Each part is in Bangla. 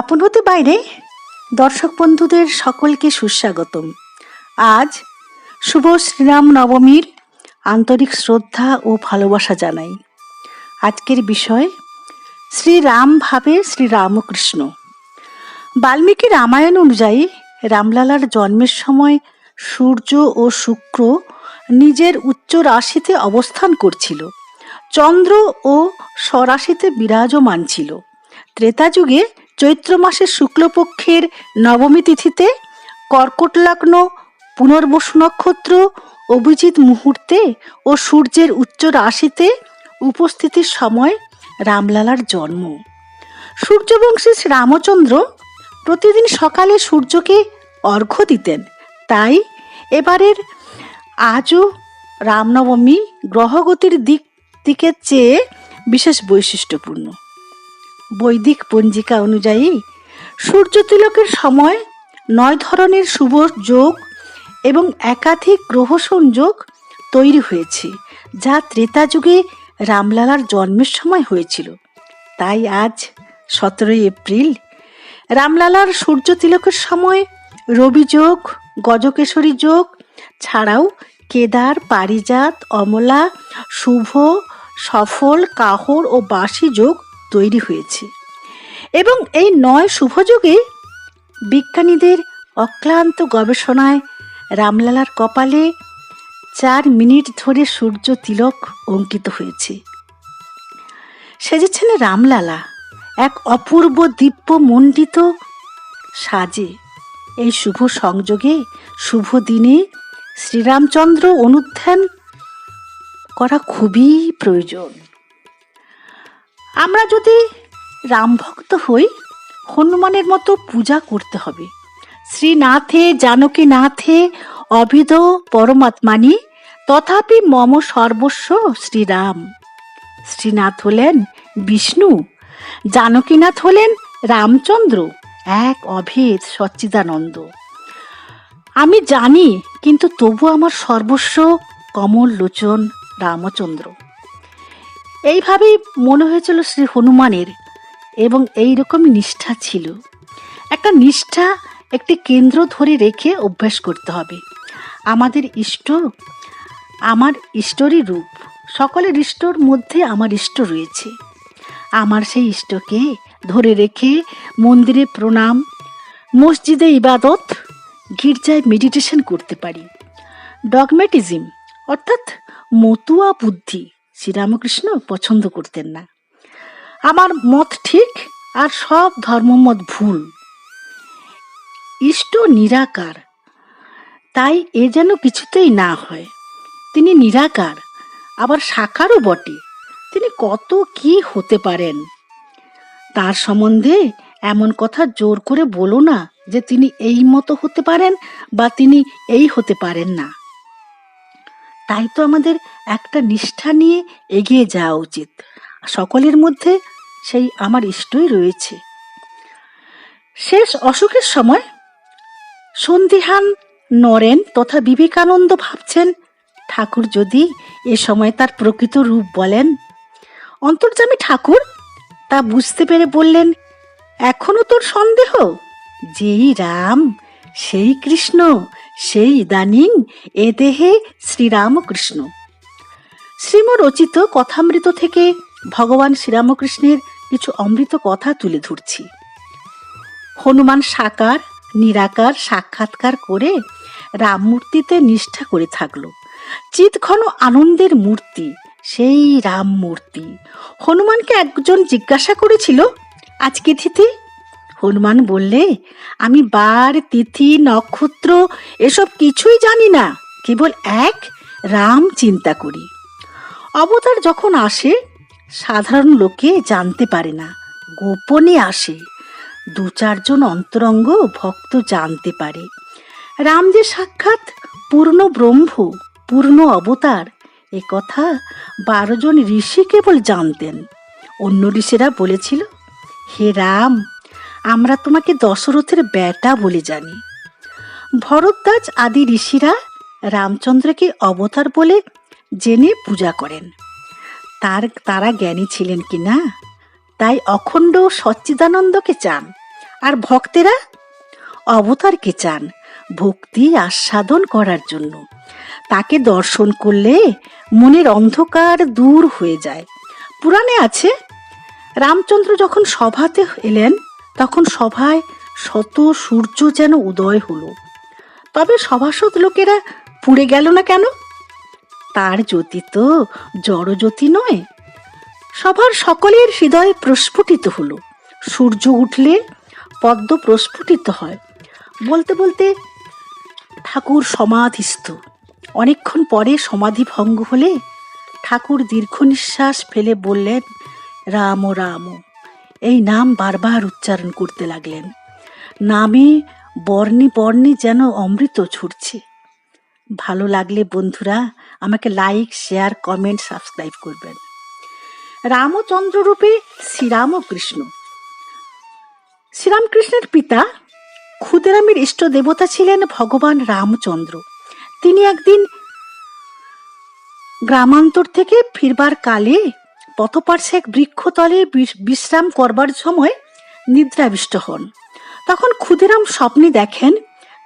আপন হতে বাইরে? দর্শক বন্ধুদের সকলকে সুস্বাগতম। আজ শুভ শ্রীরাম নবমীর আন্তরিক শ্রদ্ধা ও ভালোবাসা জানাই। আজকের বিষয়, শ্রীরাম ভাবে শ্রীরামকৃষ্ণ। বাল্মীকি রামায়ণ অনুযায়ী রামলালার জন্মের সময় সূর্য ও শুক্র নিজের উচ্চ রাশিতে অবস্থান করছিল। চন্দ্র ও স্বরাশিতে বিরাজমান ছিল। ত্রেতা যুগে চৈত্র মাসের শুক্লপক্ষের নবমী তিথিতে কর্কট লগ্ন পুনর্বসু নক্ষত্র অভিজিৎ মুহূর্তে ও সূর্যের উচ্চ রাশিতে উপস্থিতির সময় রামলালার জন্ম। সূর্যবংশী শ্রীরামচন্দ্র প্রতিদিন সকালে সূর্যকে অর্ঘ্য দিতেন। তাই এবারের আজও রামনবমী গ্রহগতির দিক দিকে চেয়ে বিশেষ বৈশিষ্ট্যপূর্ণ। বৈদিক পঞ্জিকা অনুযায়ী সূর্য তিলকের সময় নয় ধরনের শুভ যোগ এবং একাধিক গ্রহ সংযোগ তৈরি হয়েছে, যা ত্রেতা যুগে রামলালার জন্মের সময় হয়েছিল। তাই আজ সতেরোই এপ্রিল, রামলালার সূর্য তিলকের সময় রবি যোগ, গজকেশরী যোগ ছাড়াও কেদার, পারিজাত, অমলা, শুভ, সফল, কাহর ও বাসি যোগ তৈরি হয়েছে। এবং এই নয় শুভযোগে বিজ্ঞানীদের অক্লান্ত গবেষণায় রামলালার কপালে চার মিনিট ধরে সূর্য তিলক অঙ্কিত হয়েছে। সেজেছেন রামলালা, এক অপূর্ব দিব্য মণ্ডিত সাজে। এই শুভ সংযোগে শুভ দিনে শ্রীরামচন্দ্র অনুধ্যান করা খুবই প্রয়োজন। আমরা যদি রামভক্ত হই, হনুমানের মতো পূজা করতে হবে। শ্রীনাথে জানকী নাথে অভিধ পরমাত্মানি, তথাপি মম সর্বস্ব শ্রীরাম। শ্রীনাথ হলেন বিষ্ণু, জানকীনাথ হলেন রামচন্দ্র, এক অভেদ সচ্চিদানন্দ। আমি জানি, কিন্তু তবু আমার সর্বস্ব কমল লোচন রামচন্দ্র। এইভাবেই মনে হয়েছিল শ্রী হনুমানের, এবং এই রকমই নিষ্ঠা ছিল। একটা নিষ্ঠা একটি কেন্দ্র ধরে রেখে অভ্যাস করতে হবে। আমাদের ইষ্ট, আমার ইষ্টরই রূপ, সকলের ইষ্টর মধ্যে আমার ইষ্ট রয়েছে। আমার সেই ইষ্টকে ধরে রেখে মন্দিরে প্রণাম, মসজিদে ইবাদত, গির্জায় মেডিটেশন করতে পারি। ডগমেটিজম, অর্থাৎ মতুয়া বুদ্ধি শ্রীরামকৃষ্ণ পছন্দ করতেন না। আমার মত ঠিক আর সব ধর্মমত ভুল। ইষ্ট নিরাকার, তাই এ যেন কিছুতেই না হয়। তিনি নিরাকার, আবার সাকারও বটে। তিনি কত কি হতে পারেন? তার সম্বন্ধে এমন কথা জোর করে বলো না যে তিনি এই মতো হতে পারেন বা তিনি এই হতে পারেন না। তাই তো আমাদের একটা নিষ্ঠা নিয়ে এগিয়ে যাওয়া উচিত। সকলের মধ্যে সেই আমার ইষ্টই রয়েছে। শেষ অসুখের সময় সন্ধিহান নরেন তথা বিবেকানন্দ ভাবছেন, ঠাকুর যদি এ সময় তার প্রকৃত রূপ বলেন? অন্তর্জামী ঠাকুর, তা বুঝতে পেরে বললেন, এখনও তোর সন্দেহ? যেই রাম সেই কৃষ্ণ, সেই ইদানিং এ দেহে শ্রীরামকৃষ্ণ। শ্রীম রচিত কথামৃত থেকে ভগবান শ্রীরামকৃষ্ণের কিছু অমৃত কথা তুলে ধরছি। হনুমান সাকার, নিরাকার সাক্ষাৎকার করে রামমূর্তিতে নিষ্ঠা করে থাকল। চিৎঘন আনন্দের মূর্তি, সেই রাম মূর্তি। হনুমানকে একজন জিজ্ঞাসা করেছিল, আজকে তিথি? হনুমান বললে, আমি বার, তিথি, নক্ষত্র, এসব কিছুই জানি না, কেবল এক, রাম চিন্তা করি। অবতার যখন আসে, সাধারণ লোকে জানতে পারে না, গোপনে আসে। দু চারজন অন্তরঙ্গ ভক্ত জানতে পারে। রাম যে সাক্ষাৎ পূর্ণ ব্রহ্ম, পূর্ণ অবতার, এ কথা বারো জন ঋষি কেবল জানতেন। অন্য ঋষিরা বলেছিল, হে রাম আমরা তোমাকে দশরথের বেটা বলে জানি। ভরদ্বাজ আদি ঋষিরা রামচন্দ্রকে অবতার বলে জেনে পূজা করেন। তার, তারা জ্ঞানী ছিলেন কি না তাই অখণ্ড সচ্চিদানন্দকে চান, আর ভক্তেরা অবতারকে চান ভক্তি আস্বাদন করার জন্য। তাকে দর্শন করলে মনের অন্ধকার দূর হয়ে যায়। পুরাণে আছে, রামচন্দ্র যখন সভাতে এলেন তখন সভায় শত সূর্য যেন উদয় হলো। তবে সভাসদ লোকেরা পুড়ে গেল না কেন? তার জ্যোতি তো জড়জ্যোতি নয়। সভার সকলের হৃদয় প্রস্ফুটিত হলো। সূর্য উঠলে পদ্ম প্রস্ফুটিত হয়। বলতে বলতে ঠাকুর সমাধিস্থ। অনেকক্ষণ পরে সমাধি ভঙ্গ হলে ঠাকুর দীর্ঘ নিঃশ্বাস ফেলে বললেন, রাম রাম। এই নাম বারবার উচ্চারণ করতে লাগলেন। নামে বর্ণি বর্ণি যেন অমৃত ছুটছে। ভালো লাগলে বন্ধুরা আমাকে লাইক শেয়ার কমেন্ট সাবস্ক্রাইব করবেন। রামচন্দ্র রূপে শ্রীরামকৃষ্ণ। শ্রীরামকৃষ্ণের পিতা ক্ষুদিরামের ইষ্ট দেবতা ছিলেন ভগবান রামচন্দ্র। তিনি একদিন গ্রামান্তর থেকে ফিরবার কালে পথপার্শ্বে এক বৃক্ষতলে বিশ- বিশ্রাম করবার সময় নিদ্রাবিষ্ট হন। তখন ক্ষুদিরাম স্বপ্নে দেখেন,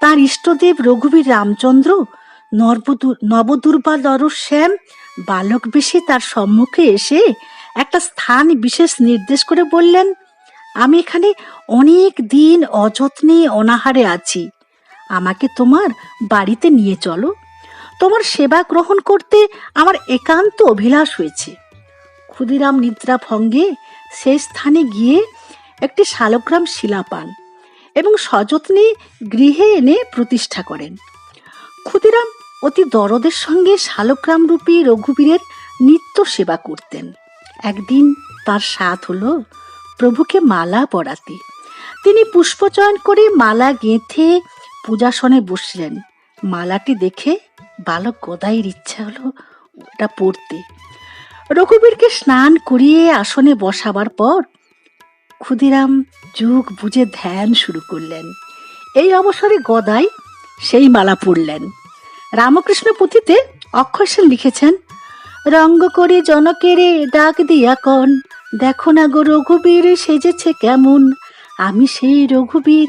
তার ইষ্টদেব রঘুবীর রামচন্দ্র নবদু- নবদুর্বাদর শ্যাম, বালক বেশে তার সম্মুখে এসে একটা স্থান বিশেষ নির্দেশ করে বললেন, আমি এখানে অনেক দিন অযত্নে অনাহারে আছি। আমাকে তোমার বাড়িতে নিয়ে চলো। তোমার সেবা গ্রহণ করতে আমার একান্ত অভিলাষ হয়েছে। ক্ষুদিরাম নিদ্রা ভঙ্গে সেই স্থানে গিয়ে একটি শালগ্রাম শিলা পান এবং সযত্নে গৃহে এনে প্রতিষ্ঠা করেন। ক্ষুদিরাম অতি দরদের সঙ্গে শালগ্রাম রূপী রঘুবীরের নিত্য সেবা করতেন। একদিন তার স্বাদ হলো প্রভুকে মালা পরাতে। তিনি পুষ্পচয়ন করে মালা গেঁথে পূজাসনে বসলেন। মালাটি দেখে বালক গদাইয়ের ইচ্ছা হলো ওটা পড়তে রঘুবীরকে স্নান করিয়ে আসনে বসাবার পর ক্ষুদিরাম যুগ বুঝে ধ্যান শুরু করলেন। এই অবসরে গদাই সেই মালা পড়লেন রামকৃষ্ণ পুঁথিতে অক্ষয় সেন লিখেছেন, রঙ্গ করে জনকেরে ডাক দিয়া কন, দেখো না গো রঘুবীর সেজেছে কেমন। আমি সেই রঘুবীর,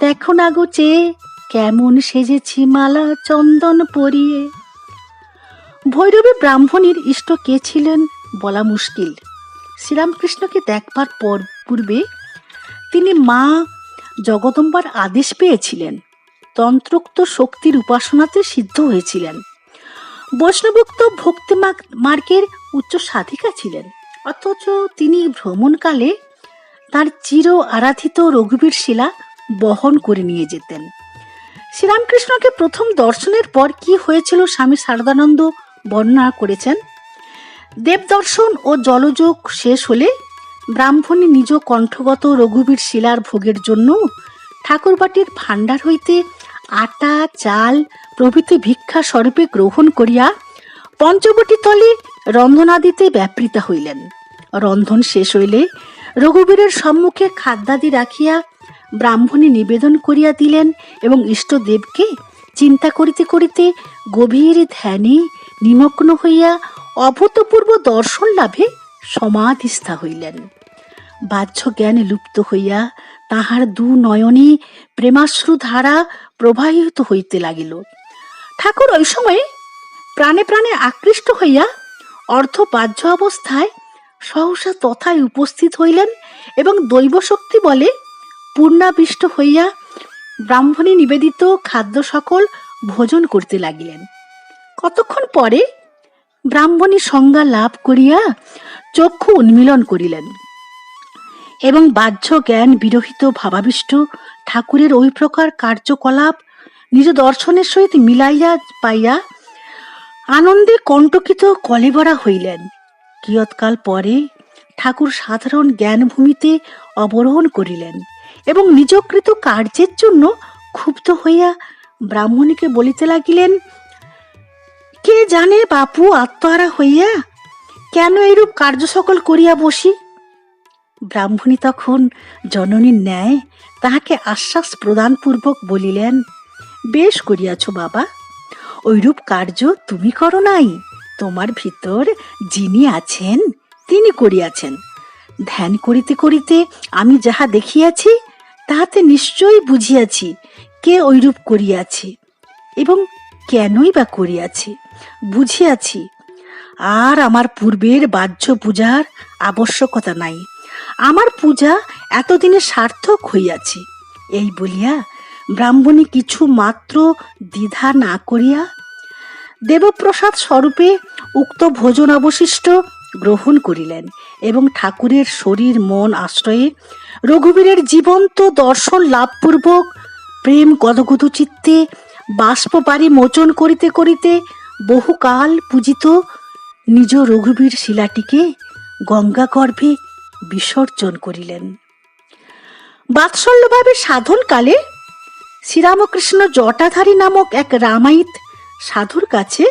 দেখো না গো চেয়ে, কেমন সেজেছি মালা চন্দন পরিয়ে। ভৈরবী ব্রাহ্মণীর ইষ্ট কে ছিলেন বলা মুশকিল। শ্রীরামকৃষ্ণকে দেখবার পর পূর্বে তিনি মা জগদম্বার আদেশ পেয়েছিলেন। তন্ত্রোক্ত শক্তির উপাসনাতে সিদ্ধ হয়েছিলেন। বৈষ্ণবোক্ত ভক্তি মার্গের উচ্চ সাধিকা ছিলেন। অথচ তিনি ভ্রমণকালে তার চির আরাধিত রঘুবীর শিলা বহন করে নিয়ে যেতেন। শ্রীরামকৃষ্ণকে প্রথম দর্শনের পর কি হয়েছিল স্বামী শারদানন্দ বর্ণনা করেছেন। দেবদর্শন ও জলযোগ শেষ হলে ব্রাহ্মণী নিজ কণ্ঠগত রঘুবীর শিলার ভোগের জন্য ঠাকুরবাটির ভাণ্ডার হইতে আটা, চাল প্রভৃতি ভিক্ষা স্বরূপে গ্রহণ করিয়া পঞ্চবটি তলে রন্ধনাদিতে ব্যাপৃতা হইলেন। রন্ধন শেষ হইলে রঘুবীরের সম্মুখে খাদ্যাদি রাখিয়া ব্রাহ্মণী নিবেদন করিয়া দিলেন এবং ইষ্টদেবকে চিন্তা করিতে করিতে গভীর ধ্যানে নিমগ্ন হইয়া অভূতপূর্ব দর্শন লাভে সমাধিস্থা হইলেন। বাহ্য জ্ঞানে লুপ্ত হইয়া তাহার দু নয়নে প্রেমাশ্রু ধারা প্রবাহিত হইতে লাগিল। ঠাকুর ওই সময়ে প্রাণে প্রাণে আকৃষ্ট হইয়া অর্ধ বাহ্য অবস্থায় সহসা তথায় উপস্থিত হইলেন এবং দৈব শক্তি বলে পূর্ণাবিষ্ট হইয়া ব্রাহ্মণী নিবেদিত খাদ্য সকল ভোজন করতে লাগিলেন। কতক্ষণ পরে ব্রাহ্মণী সংজ্ঞা লাভ করিয়া চক্ষু উন্মিলন করিলেন এবং বাহ্য জ্ঞান বিরহিত ভাবাবিষ্ট ঠাকুরের ওই প্রকার কার্যকলাপ নিজ দর্শনের সহিত মিলাইয়া পাইয়া আনন্দে কণ্টকিত কলেবরা হইলেন। কিয়ৎকাল পরে ঠাকুর সাধারণ জ্ঞানভূমিতে অবরোহণ করিলেন এবং নিজকৃত কার্যের জন্য ক্ষুব্ধ হইয়া ব্রাহ্মণীকে বলিতে লাগিলেন জানে বাপু আত্মহারা হইয়া কেন এরূপ কার্য সকল করিয়া বসি? ব্রাহ্মণী তখন জননীর ন্যায় তাহাকে আশ্বাস প্রদানপূর্বক বলিলেন, বেশ করিয়াছ বাবা ওইরূপ কার্য তুমি করো নাই। তোমার ভিতর যিনি আছেন, তিনি করিয়াছেন। ধ্যান করিতে করিতে আমি যাহা দেখিয়াছি, তাহাতে নিশ্চয়ই বুঝিয়াছি কে ঐরূপ করিয়াছে এবং কেনই বা করিয়াছে। বুঝিয়াছি। আর আমার পূর্বের বাহ্য পূজার আবশ্যকতা নাই। আমার পূজা এতদিনে সার্থক হইয়াছে। এই বলিয়া ব্রাহ্মণী কিছু মাত্র দ্বিধা না করিয়া দেবপ্রসাদ স্বরূপে উক্ত ভোজন অবশিষ্ট গ্রহণ করিলেন এবং ঠাকুরের শরীর, মন আশ্রয়ে রঘুবীরের জীবন্ত দর্শন লাভপূর্বক প্রেম গদগদ চিত্তে বাষ্পবাড়ি মোচন করিতে করিতে বহুকাল পূজিত নিজ রঘুবীর শিলাটিকে গঙ্গা গর্ভে বিসর্জন করিলেন। বাৎসল্যভাবে সাধনকালে শ্রীরামকৃষ্ণ জটাধারী নামক এক রামায়িত সাধুর কাছে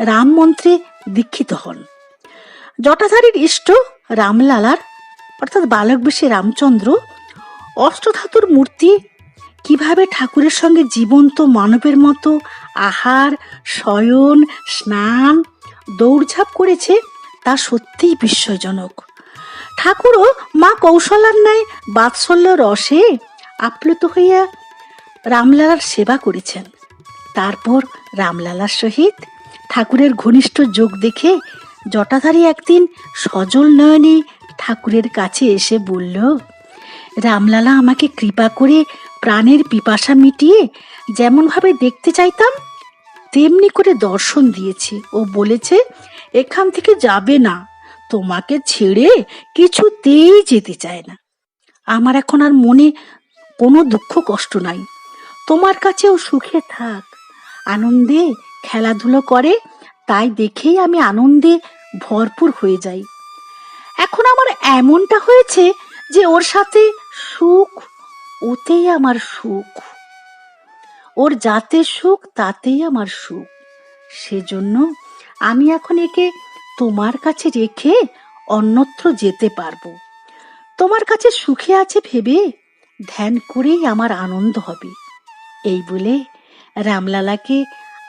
রাম মন্ত্রে দীক্ষিত হন। জটাধারীর ইষ্ট রামলালার, অর্থাৎ বালক বেশে রামচন্দ্র, অষ্টধাতুর মূর্তি কীভাবে ঠাকুরের সঙ্গে জীবন্ত মানবের মতো আহার, শয়ন, স্নান, দৌড়ঝাঁপ করেছে তা সত্যিই বিস্ময়জনক। ঠাকুরও মা কৌশলার ন্যায় বাৎসল্য রসে আপ্লুত হইয়া রামলালার সেবা করেছেন। তারপর রামলালার সহিত ঠাকুরের ঘনিষ্ঠ যোগ দেখে জটাধারী একদিন সজল নয়নে ঠাকুরের কাছে এসে বলল, রামলালা, আমাকে কৃপা করে প্রাণের পিপাসা মিটিয়ে যেমনভাবে দেখতে চাইতাম, তেমনি করে দর্শন দিয়েছে। ও বলেছে, এখান থেকে যাবে না। তোমাকে ছেড়ে কিছুতেই যেতে চায় না। আমার এখন আর মনে কোনো দুঃখ কষ্ট নাই। তোমার কাছেও সুখে থাক। আনন্দে খেলাধুলো করে, তাই দেখেই আমি আনন্দে ভরপুর হয়ে যাই। এখন আমার এমনটা হয়েছে যে ওর সাথে সুখ ওতেই আমার সুখ। ওর যাতে সুখ, তাতেই আমার সুখ। সেজন্য আমি এখন একে তোমার কাছে রেখে অন্যত্র যেতে পারব। তোমার কাছে সুখে আছে ভেবে ধ্যান করেই আমার আনন্দ হবে। এই বলে রামলালাকে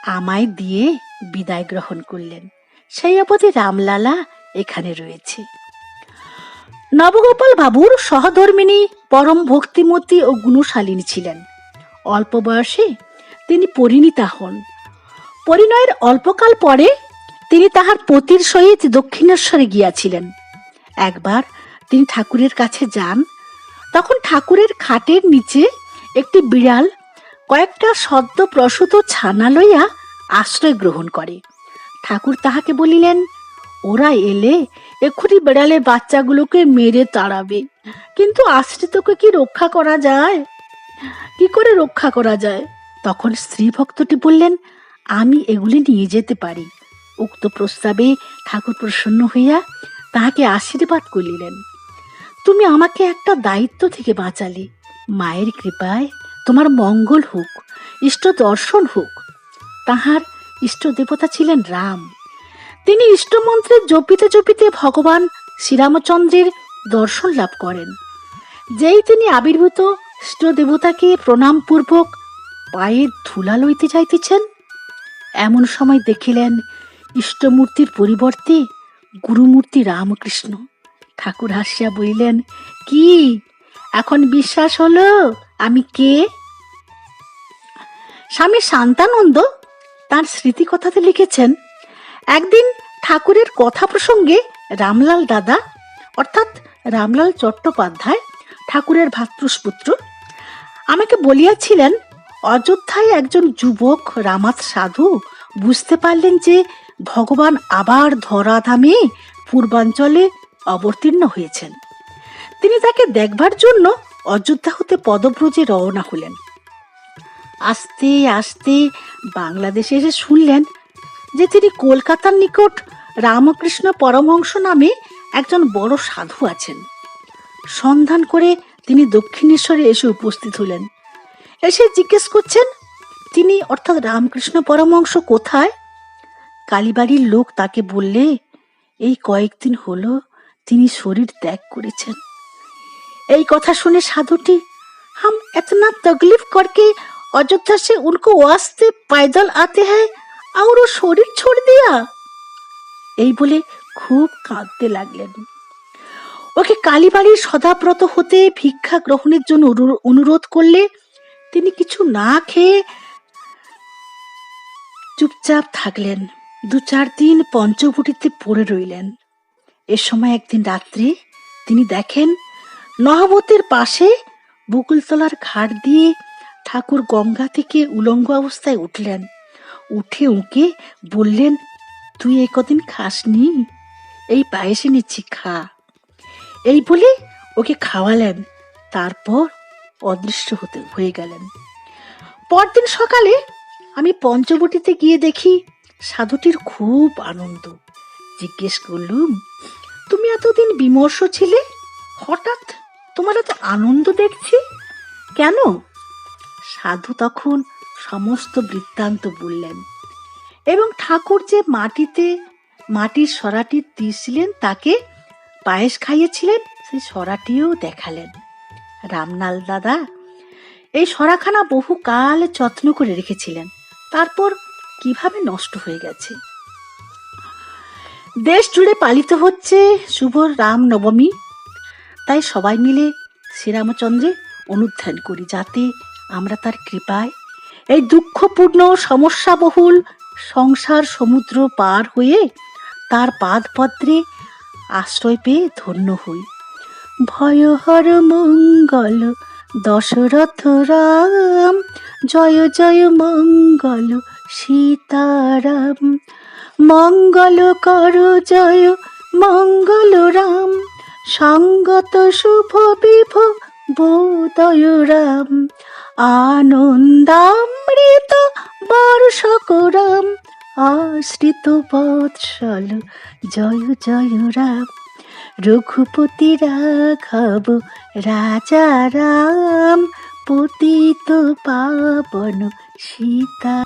আমায় দিয়ে বিদায় গ্রহণ করলেন। সেই অবধি রামলালা এখানে রয়েছে। নবগোপাল বাবুর সহধর্মিনী পরম ভক্তিমতী ও গুণশালিনী ছিলেন। অল্প বয়সে তিনি পরিণীতা হন। পরিণয়ের অল্পকাল পরে তিনি তাহার পতির সহিত দক্ষিণেশ্বরে গিয়াছিলেন। একবার তিনি ঠাকুরের কাছে যান, তখন ঠাকুরের খাটের নিচে একটি বিড়াল কয়েকটা সদ্য প্রসূত ছানা লইয়া আশ্রয় গ্রহণ করে। ঠাকুর তাহাকে বলিলেন ওরা এলে এক্ষুনি বেড়ালে বাচ্চাগুলোকে মেরে তাড়াবে। কিন্তু আশ্রিতকে কি রক্ষা করা যায়? কি করে রক্ষা করা যায়? তখন স্ত্রী ভক্তটি বললেন, আমি এগুলি নিয়ে যেতে পারি। উক্ত প্রস্তাবে ঠাকুর প্রসন্ন হইয়া তাহাকে আশীর্বাদ করিলেন। তুমি আমাকে একটা দায়িত্ব থেকে বাঁচালে। মায়ের কৃপায় তোমার মঙ্গল হোক, ইষ্ট দর্শন হোক। তাহার ইষ্ট দেবতা ছিলেন রাম। তিনি ইষ্টমন্ত্রে জপিতে জপিতে ভগবান শ্রীরামচন্দ্রের দর্শন লাভ করেন। যেই তিনি আবির্ভূত ইষ্ট দেবতাকে প্রণাম পূর্বক পায়ে ধুলা লইতে যাইতেছেন, এমন সময় দেখিলেন ইষ্টমূর্তির পরিবর্তে গুরুমূর্তি রামকৃষ্ণ। ঠাকুর হাসিয়া বলিলেন, কি? এখন বিশ্বাস হলো? আমি কে? স্বামী শান্তানন্দ? তার স্মৃতিকথাতে লিখেছেন একদিন ঠাকুরের কথা প্রসঙ্গে রামলাল দাদা, অর্থাৎ রামলাল চট্টোপাধ্যায়, ঠাকুরের ভাতৃষ্পুত্র আমাকে বলিয়াছিলেন, অযোধ্যায় একজন যুবক রামাত সাধু বুঝতে পারলেন যে ভগবান আবার ধরাধামে পূর্বাঞ্চলে অবতীর্ণ হয়েছেন। তিনি তাকে দেখবার জন্য অযোধ্যা হতে পদব্রজে রওনা হলেন। আস্তে আস্তে বাংলাদেশে এসে শুনলেন যে তিনি কলকাতার নিকট রামকৃষ্ণ পরমহংস নামে একজন বড় সাধু আছেন। সন্ধান করে তিনি দক্ষিণেশ্বরে এসে উপস্থিত হলেন। এসে জিজ্ঞেস করছেন, তিনি অর্থাৎ রামকৃষ্ণ পরমহংস কোথায়? কালীবাড়ির লোক তাকে বললে, এই কয়েকদিন হলো তিনি শরীর ত্যাগ করেছেন। এই কথা শুনে সাধুটি, হাম এতনা তকলিফ করকে অযোধ্যা সে উনকো ওয়াস্তে পায়দল আতে হ্যায় আমারও শরীর ছড় দিয়া। এই বলে খুব কাঁদতে লাগলেন। ওকে কালীবাড়ির সদাব্রত হতে ভিক্ষা গ্রহণের জন্য অনুরোধ করলে তিনি কিছু না খেয়ে চুপচাপ থাকলেন। দু চার দিন পঞ্চবুটিতে পড়ে রইলেন। এ সময় একদিন রাত্রে তিনি দেখেন নহবতের পাশে বকুলতলার ঘাট দিয়ে ঠাকুর গঙ্গা থেকে উলঙ্গ অবস্থায় উঠলেন। উঠে উঁকে বললেন, তুই এই কদিন খাসনি? এই পায়েসে নিচ্ছি, খা। এই বলে ওকে খাওয়ালেন। তারপর অদৃশ্য হতে হয়ে গেলেন। পরদিন সকালে আমি পঞ্চবটিতে গিয়ে দেখি সাধুটির খুব আনন্দ। জিজ্ঞেস করলুম, তুমি এতদিন বিমর্ষ ছিলে? হঠাৎ তোমার এত আনন্দ দেখছি? কেন? সাধু তখন সমস্ত বৃত্তান্ত বললেন। এবং ঠাকুর যে মাটিতে, মাটির সরাটি দিয়েছিলেন, তাকে পায়েস খাইয়েছিলেন, সেই সরাটিও দেখালেন। রামনাল দাদা এই সরাখানা বহু কাল যত্ন করে রেখেছিলেন। তারপর কীভাবে নষ্ট হয়ে গেছে? দেশ জুড়ে পালিত হচ্ছে শুভ রাম নবমী তাই সবাই মিলে শ্রীরামচন্দ্রের অনুধ্যান করি, যাতে আমরা তার কৃপায় এই দুঃখপূর্ণ সমস্যাবহুল সংসার সমুদ্র পার হয়ে তার পাদপত্রে আশ্রয় পেয়ে ধন্য হই। ভয়হর মঙ্গল, দশরথ রাম, জয় জয় মঙ্গল, সীতারাম। মঙ্গল কর জয়, মঙ্গল রাম, সঙ্গত শুভ বিভ বোদয় রাম। আনন্দামৃত বর্ষকরাম আশ্রিত বৎসল। জয় জয় রাম। রঘুপতি রাঘব রাজা রাম পতিত পাবন সীতা।